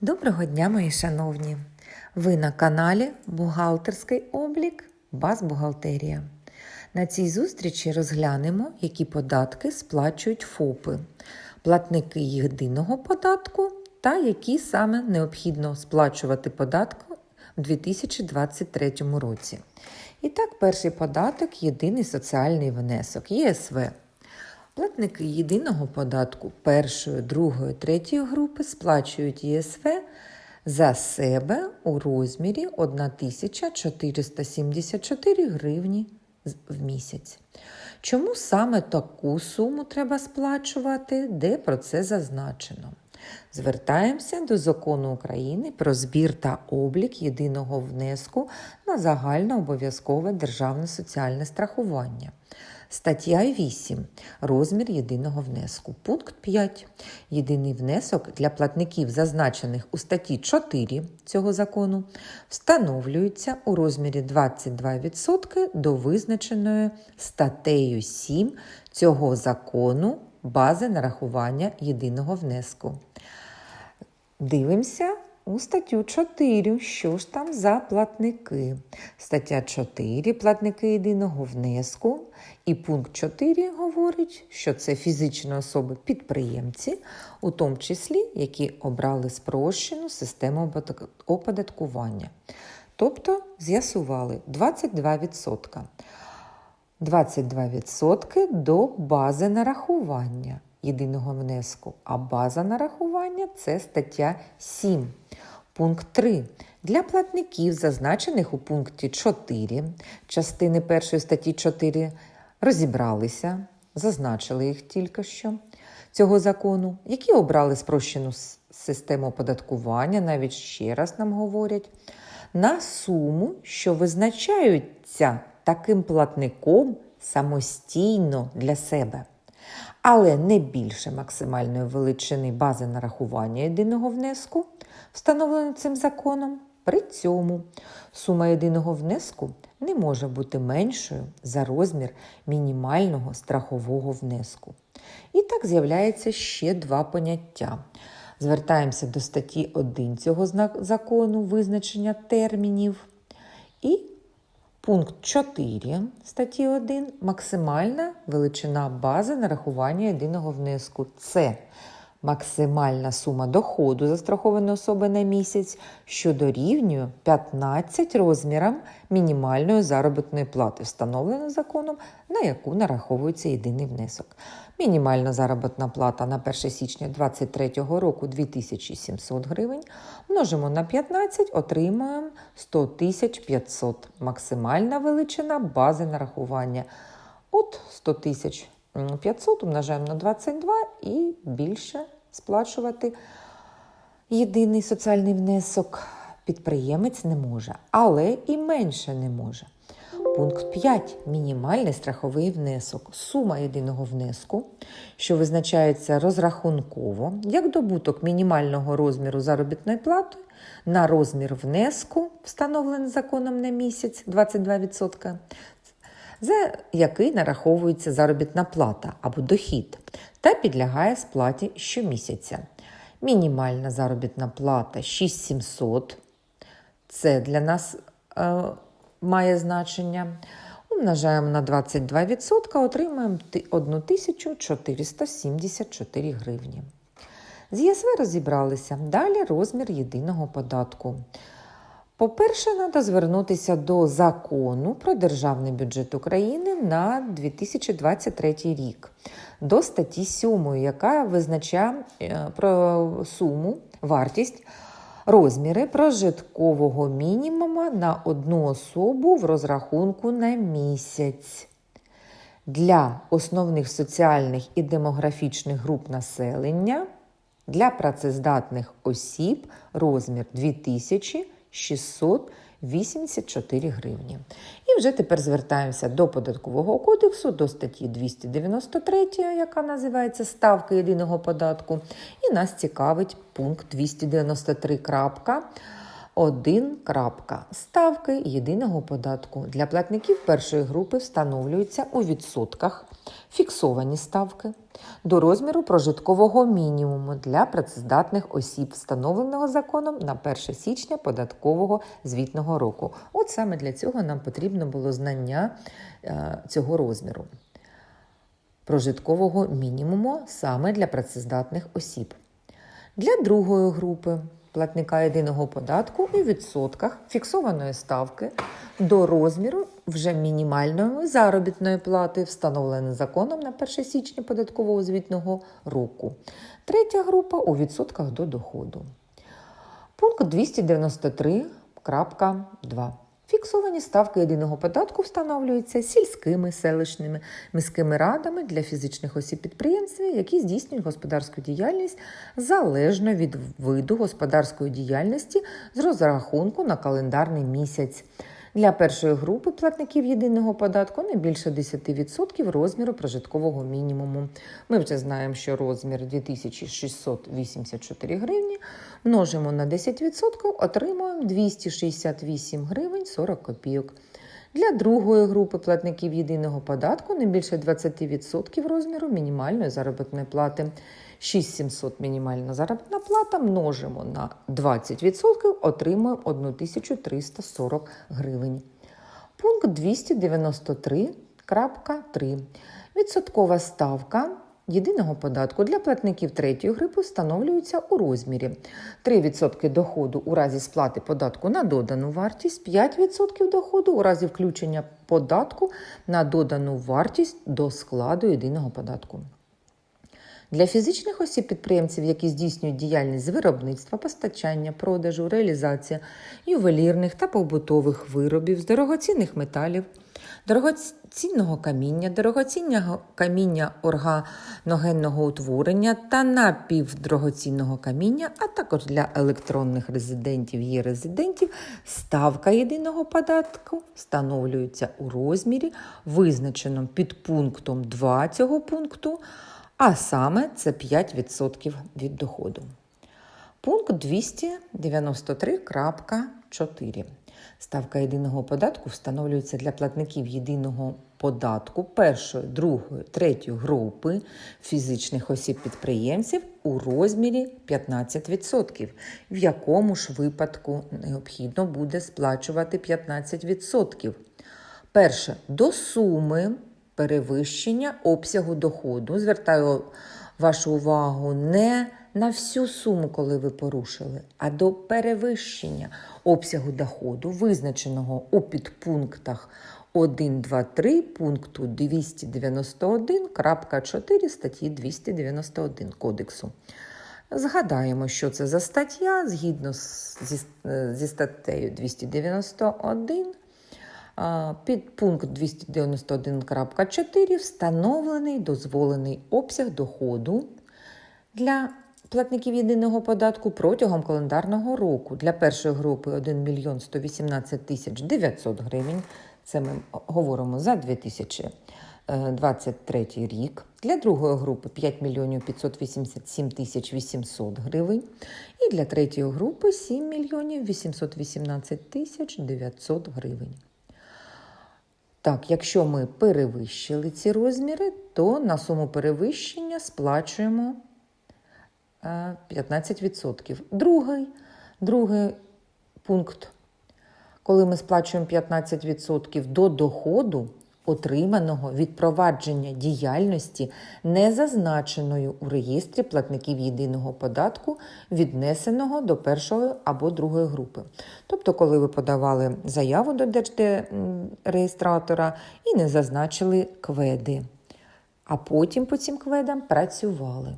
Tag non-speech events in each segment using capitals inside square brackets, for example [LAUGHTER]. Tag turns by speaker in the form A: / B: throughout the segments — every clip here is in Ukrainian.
A: Доброго дня, мої шановні! Ви на каналі Бухгалтерський облік Баз Бухгалтерія. На цій зустрічі розглянемо, які податки сплачують ФОПи, платники єдиного податку та які саме необхідно сплачувати податки у 2023 році. І так, перший податок єдиний соціальний внесок ЄСВ. Платники єдиного податку першої, другої, третьої групи сплачують ЄСВ за себе у розмірі 1474 гривні в місяць. Чому саме таку суму треба сплачувати, де про це зазначено? Звертаємося до закону України про збір та облік єдиного внеску на загальнообов'язкове державне соціальне страхування. Стаття 8. Розмір єдиного внеску. Пункт 5. Єдиний внесок для платників, зазначених у статті 4 цього закону, встановлюється у розмірі 22% до визначеної статтею 7 цього закону бази нарахування єдиного внеску. Дивимося у статтю 4. Що ж там за платники? Стаття 4. Платники єдиного внеску. І пункт 4 говорить, що це фізичні особи-підприємці, у тому числі, які обрали спрощену систему оподаткування. Тобто з'ясували 22%. 22% до бази нарахування єдиного внеску. А база нарахування це стаття 7. Пункт 3. Для платників, зазначених у пункті 4 частини 1 статті 4, розібралися, зазначили їх тільки що цього закону, які обрали спрощену систему оподаткування, навіть ще раз нам говорять, на суму, що визначаються таким платником самостійно для себе але не більше максимальної величини бази нарахування єдиного внеску, встановленої цим законом. При цьому сума єдиного внеску не може бути меншою за розмір мінімального страхового внеску. І так з'являється ще два поняття. Звертаємося до статті 1 цього закону визначення термінів. І Пункт 4 статті 1 максимальна величина бази нарахування єдиного внеску. Це максимальна сума доходу застрахованої особи на місяць, що дорівнює 15 розмірам мінімальної заробітної плати, встановленої законом, на яку нараховується єдиний внесок. Мінімальна заробітна плата на 1 січня 2023 року 2700 гривень. Множимо на 15, отримаємо 100 500. Максимальна величина бази нарахування. От 100 тисяч 500 умножаємо на 22 і більше сплачувати єдиний соціальний внесок підприємець не може, але і менше не може. Пункт 5. Мінімальний страховий внесок. Сума єдиного внеску, що визначається розрахунково, як добуток мінімального розміру заробітної плати на розмір внеску, встановлений законом на місяць 22%, за який нараховується заробітна плата або дохід, та підлягає сплаті щомісяця. Мінімальна заробітна плата 6700. Це для нас е, має значення. Умножаємо на 22%, отримаємо 1474 гривні. З ЄСВ розібралися. Далі розмір єдиного податку. По-перше, треба звернутися до закону про державний бюджет України на 2023 рік, до статті 7, яка визначає е, про суму, вартість, розміри прожиткового мінімума на одну особу в розрахунку на місяць. Для основних соціальних і демографічних груп населення для працездатних осіб розмір 2684 гривні. І вже тепер звертаємося до податкового кодексу, до статті 293, яка називається Ставки єдиного податку. І нас цікавить пункт 293. 1. Ставки єдиного податку для платників першої групи встановлюються у відсотках Фіксовані ставки до розміру прожиткового мінімуму для працездатних осіб, встановленого законом на 1 січня податкового звітного року. От саме для цього нам потрібно було знання е, цього розміру прожиткового мінімуму саме для працездатних осіб. Для другої групи платника єдиного податку у відсотках фіксованої ставки до розміру вже мінімальної заробітної плати, встановленої законом на 1 січня податкового звітного року. Третя група у відсотках до доходу. Пункт 293.2. Фіксовані ставки єдиного податку встановлюються сільськими, селищними, міськими радами для фізичних осіб підприємців, які здійснюють господарську діяльність залежно від виду господарської діяльності з розрахунку на календарний місяць. Для першої групи платників єдиного податку не більше 10% розміру прожиткового мінімуму. Ми вже знаємо, що розмір 2684 гривні множимо на 10%, отримуємо 268 гривень 40 копійок. Для другої групи платників єдиного податку не більше 20% розміру мінімальної заробітної плати. 6700 мінімальна заробітна плата множимо на 20%, отримуємо 1340 гривень. Пункт 293.3. Відсоткова ставка єдиного податку для платників третьої групи встановлюється у розмірі 3% доходу у разі сплати податку на додану вартість, 5% доходу у разі включення податку на додану вартість до складу єдиного податку. Для фізичних осіб-підприємців, які здійснюють діяльність з виробництва, постачання, продажу, реалізації ювелірних та побутових виробів з дорогоцінних металів, дорогоцінного каміння, дорогоцінного каміння органогенного утворення та напівдорогоцінного каміння, а також для електронних резидентів і резидентів, ставка єдиного податку встановлюється у розмірі, визначеному під пунктом 2 цього пункту а саме це 5% від доходу. Пункт 293.4. Ставка єдиного податку встановлюється для платників єдиного податку першої, другої, третьої групи фізичних осіб-підприємців у розмірі 15%, в якому ж випадку необхідно буде сплачувати 15%. Перше, до суми перевищення обсягу доходу. Звертаю вашу увагу не на всю суму, коли ви порушили, а до перевищення обсягу доходу, визначеного у підпунктах 1, 2, 3 пункту 291.4 статті 291 Кодексу. Згадаємо, що це за стаття згідно зі, зі статтею 291. Під пункт 291.4 встановлений дозволений обсяг доходу для платників єдиного податку протягом календарного року. Для першої групи 1 мільйон 118 тисяч 900 гривень. Це ми говоримо за 2023 рік. Для другої групи 5 мільйонів 587 тисяч 800 гривень. І для третьої групи 7 мільйонів 818 тисяч 900 гривень. Так, якщо ми перевищили ці розміри, то на суму перевищення сплачуємо 15%. Другий, другий пункт, коли ми сплачуємо 15% до доходу, отриманого від провадження діяльності, не зазначеною у реєстрі платників єдиного податку, віднесеного до першої або другої групи. Тобто, коли ви подавали заяву до держреєстратора і не зазначили кведи, а потім по цим кведам працювали.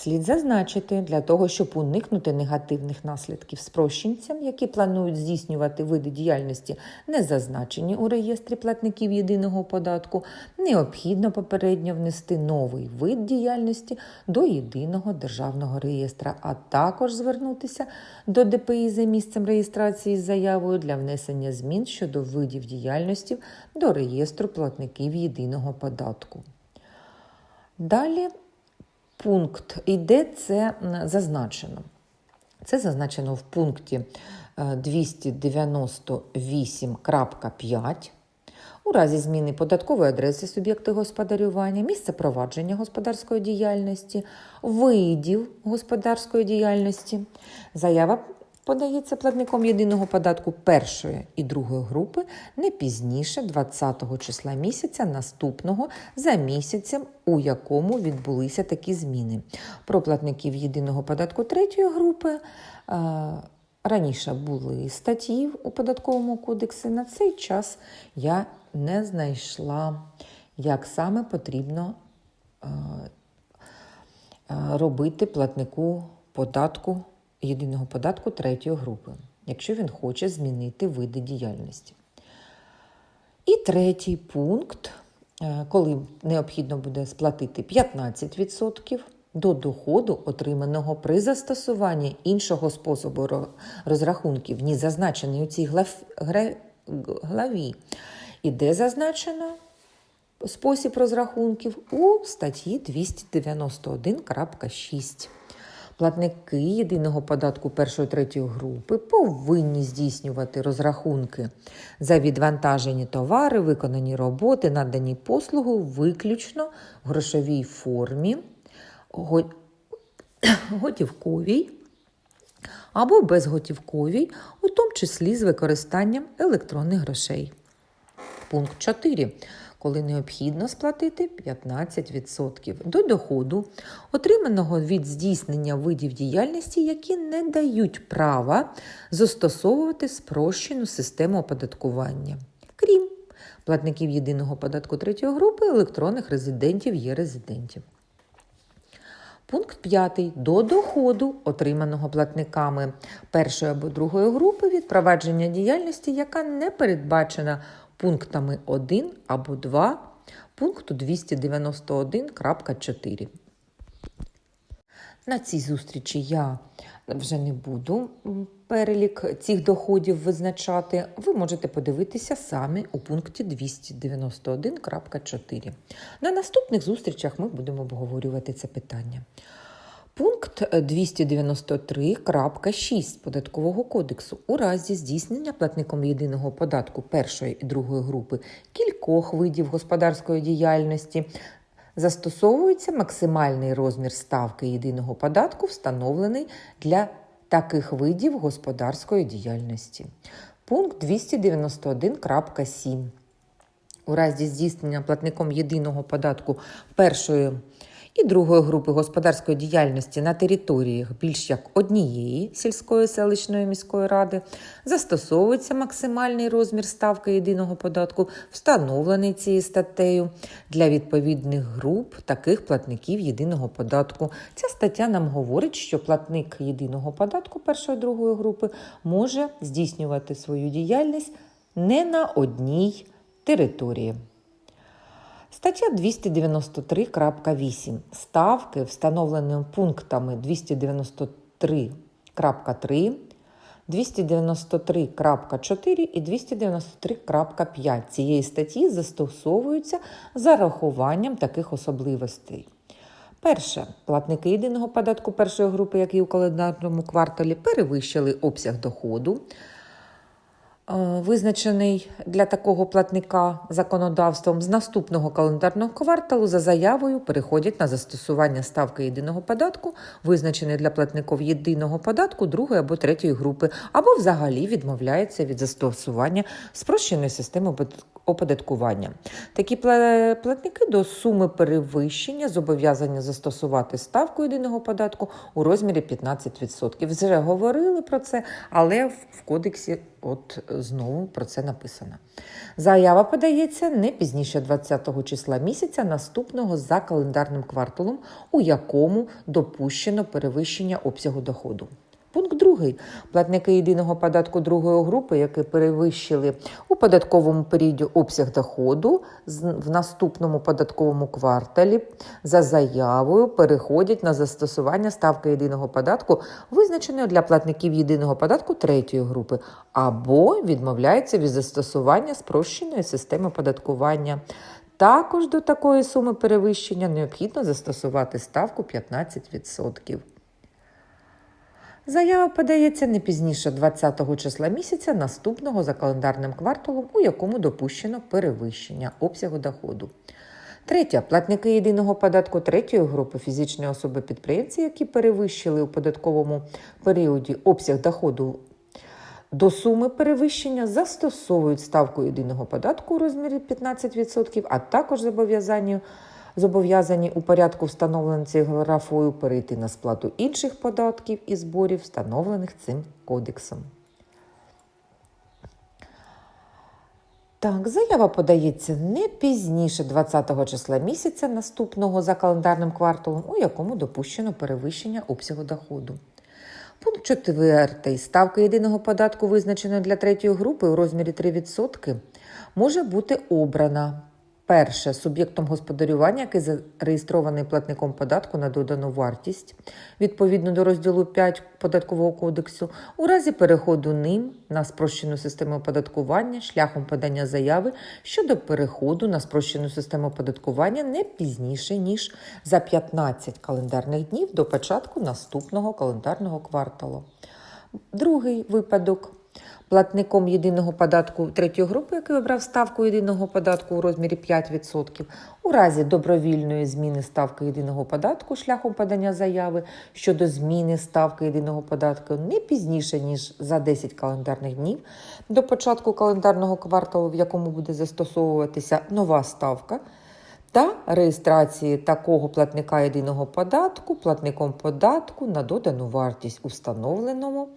A: Слід зазначити, для того, щоб уникнути негативних наслідків спрощенцям, які планують здійснювати види діяльності, не зазначені у реєстрі платників єдиного податку, необхідно попередньо внести новий вид діяльності до єдиного державного реєстра, а також звернутися до ДПІ за місцем реєстрації з заявою для внесення змін щодо видів діяльності до реєстру платників єдиного податку. Далі пункт іде, це зазначено. Це зазначено в пункті 298.5. У разі зміни податкової адреси суб'єкти господарювання, місце провадження господарської діяльності, видів господарської діяльності. Заява подається платником єдиного податку першої і другої групи не пізніше 20 числа місяця наступного за місяцем, у якому відбулися такі зміни. Про платників єдиного податку третьої групи. е, Раніше були статті у податковому кодексі. На цей час я не знайшла, як саме потрібно е, е, робити платнику податку єдиного податку третьої групи, якщо він хоче змінити види діяльності. І третій пункт, е, коли необхідно буде сплатити 15% до доходу, отриманого при застосуванні іншого способу розрахунків, ніж зазначений у цій глав- главі, і де зазначено спосіб розрахунків у статті 291.6. Платники єдиного податку першої третьої групи повинні здійснювати розрахунки за відвантажені товари, виконані роботи, надані послуги виключно в грошовій формі, [COUGHS] готівковій або безготівковій, у тому числі з використанням електронних грошей. Пункт 4. Коли необхідно сплатити 15% до доходу, отриманого від здійснення видів діяльності, які не дають права застосовувати спрощену систему оподаткування, крім платників єдиного податку третьої групи, електронних резидентів є резидентів. Пункт 5. До доходу, отриманого платниками першої або другої групи від провадження діяльності, яка не передбачена пунктами 1 або 2 пункту 291.4. На цій зустрічі я вже не буду перелік цих доходів визначати. Ви можете подивитися самі у пункті 291.4. На наступних зустрічах ми будемо обговорювати це питання. Пункт 293.6 Податкового кодексу у разі здійснення платником єдиного податку першої і другої групи кількох видів господарської діяльності застосовується максимальний розмір ставки єдиного податку, встановлений для таких видів господарської діяльності. Пункт 291.7 у разі здійснення платником єдиного податку першої і другої групи господарської діяльності на територіях більш як однієї сільської селищної міської ради застосовується максимальний розмір ставки єдиного податку, встановлений цією статтею для відповідних груп таких платників єдиного податку. Ця стаття нам говорить, що платник єдиного податку першої другої групи може здійснювати свою діяльність не на одній території. Стаття 293.8. Ставки, встановлені пунктами 293.3, 293.4 і 293.5 цієї статті застосовуються за рахуванням таких особливостей. Перше, платники єдиного податку першої групи, які у календарному кварталі перевищили обсяг доходу, визначений для такого платника законодавством з наступного календарного кварталу за заявою переходять на застосування ставки єдиного податку, визначеної для платників єдиного податку другої або третьої групи, або взагалі відмовляється від застосування спрощеної системи оподаткування. Такі платники до суми перевищення зобов'язані застосувати ставку єдиного податку у розмірі 15%. Вже говорили про це, але в кодексі от знову про це написано. Заява подається не пізніше 20 числа місяця наступного за календарним кварталом, у якому допущено перевищення обсягу доходу. Пункт другий. Платники єдиного податку другої групи, які перевищили у податковому періоді обсяг доходу в наступному податковому кварталі за заявою переходять на застосування ставки єдиного податку, визначеної для платників єдиного податку третьої групи, або відмовляються від застосування спрощеної системи податкування. Також до такої суми перевищення необхідно застосувати ставку 15%. Заява подається не пізніше 20 числа місяця наступного за календарним кварталом, у якому допущено перевищення обсягу доходу. Третє. Платники єдиного податку третьої групи фізичні особи-підприємці, які перевищили у податковому періоді обсяг доходу до суми перевищення, застосовують ставку єдиного податку у розмірі 15%, а також зобов'язані зобов'язані у порядку, встановленим цією графою, перейти на сплату інших податків і зборів, встановлених цим кодексом. Так, заява подається не пізніше 20 числа місяця наступного за календарним кварталом, у якому допущено перевищення обсягу доходу. Пункт 4. Ставка єдиного податку, визначеної для третьої групи у розмірі 3%, може бути обрана. Перше суб'єктом господарювання, який зареєстрований платником податку на додану вартість відповідно до розділу 5 податкового кодексу, у разі переходу ним на спрощену систему оподаткування шляхом подання заяви щодо переходу на спрощену систему оподаткування не пізніше ніж за 15 календарних днів до початку наступного календарного кварталу. Другий випадок. Платником єдиного податку третьої групи, який обрав ставку єдиного податку у розмірі 5%, у разі добровільної зміни ставки єдиного податку шляхом подання заяви щодо зміни ставки єдиного податку не пізніше, ніж за 10 календарних днів до початку календарного кварталу, в якому буде застосовуватися нова ставка. Та реєстрації такого платника єдиного податку платником податку на додану вартість у встановленому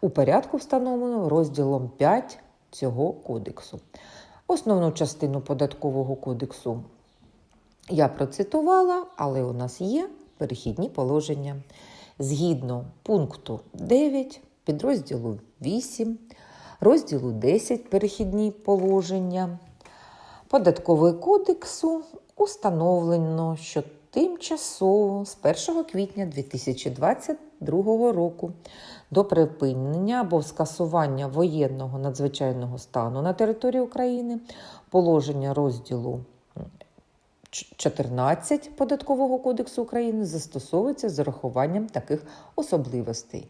A: у порядку, встановленого розділом 5 цього кодексу. Основну частину податкового кодексу я процитувала, але у нас є перехідні положення. Згідно пункту 9, підрозділу 8, розділу 10 перехідні положення Податкового кодексу установлено, що тимчасово з 1 квітня 2022 року до припинення або скасування воєнного надзвичайного стану на території України положення розділу 14 Податкового кодексу України застосовується з урахуванням таких особливостей.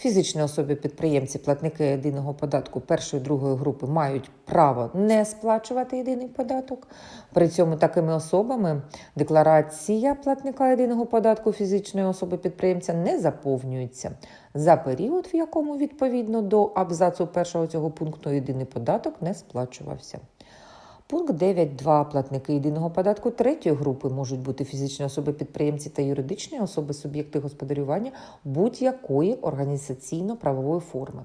A: Фізичні особи-підприємці, платники єдиного податку першої другої групи мають право не сплачувати єдиний податок. При цьому такими особами декларація платника єдиного податку фізичної особи-підприємця не заповнюється за період, в якому відповідно до абзацу першого цього пункту єдиний податок не сплачувався. Пункт 9.2. Платники єдиного податку третьої групи можуть бути фізичні особи-підприємці та юридичні особи-суб'єкти господарювання будь-якої організаційно-правової форми.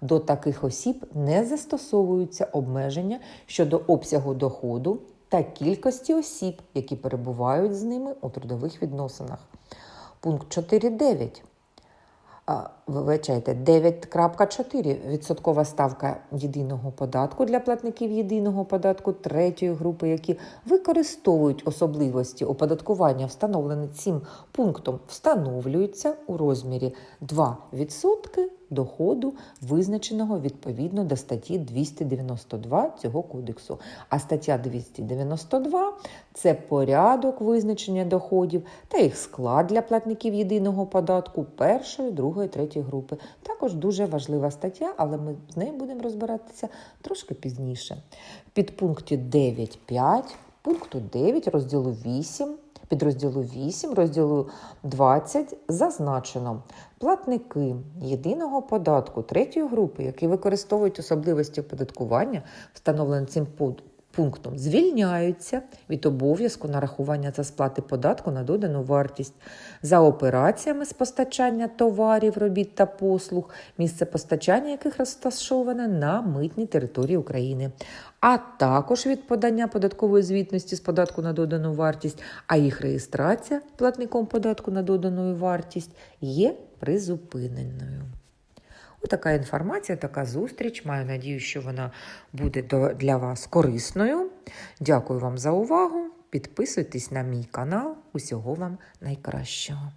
A: До таких осіб не застосовуються обмеження щодо обсягу доходу та кількості осіб, які перебувають з ними у трудових відносинах. Пункт 4.9 вибачайте, 9.4 відсоткова ставка єдиного податку для платників єдиного податку третьої групи, які використовують особливості оподаткування, встановлені цим пунктом, встановлюються у розмірі 2% доходу, визначеного відповідно до статті 292 цього кодексу. А стаття 292 це порядок визначення доходів та їх склад для платників єдиного податку першої, другої, третьої групи. Також дуже важлива стаття, але ми з нею будемо розбиратися трошки пізніше. Під пункті 9.5 пункту 9 розділу 8 підрозділу 8, розділу 20 зазначено. Платники єдиного податку третьої групи, які використовують особливості оподаткування, встановлені цим пунктом звільняються від обов'язку нарахування та сплати податку на додану вартість за операціями з постачання товарів, робіт та послуг, місце постачання яких розташоване на митній території України, а також від подання податкової звітності з податку на додану вартість, а їх реєстрація платником податку на додану вартість є призупиненою. Отака інформація, така зустріч. Маю надію, що вона буде для вас корисною. Дякую вам за увагу. Підписуйтесь на мій канал. Усього вам найкращого.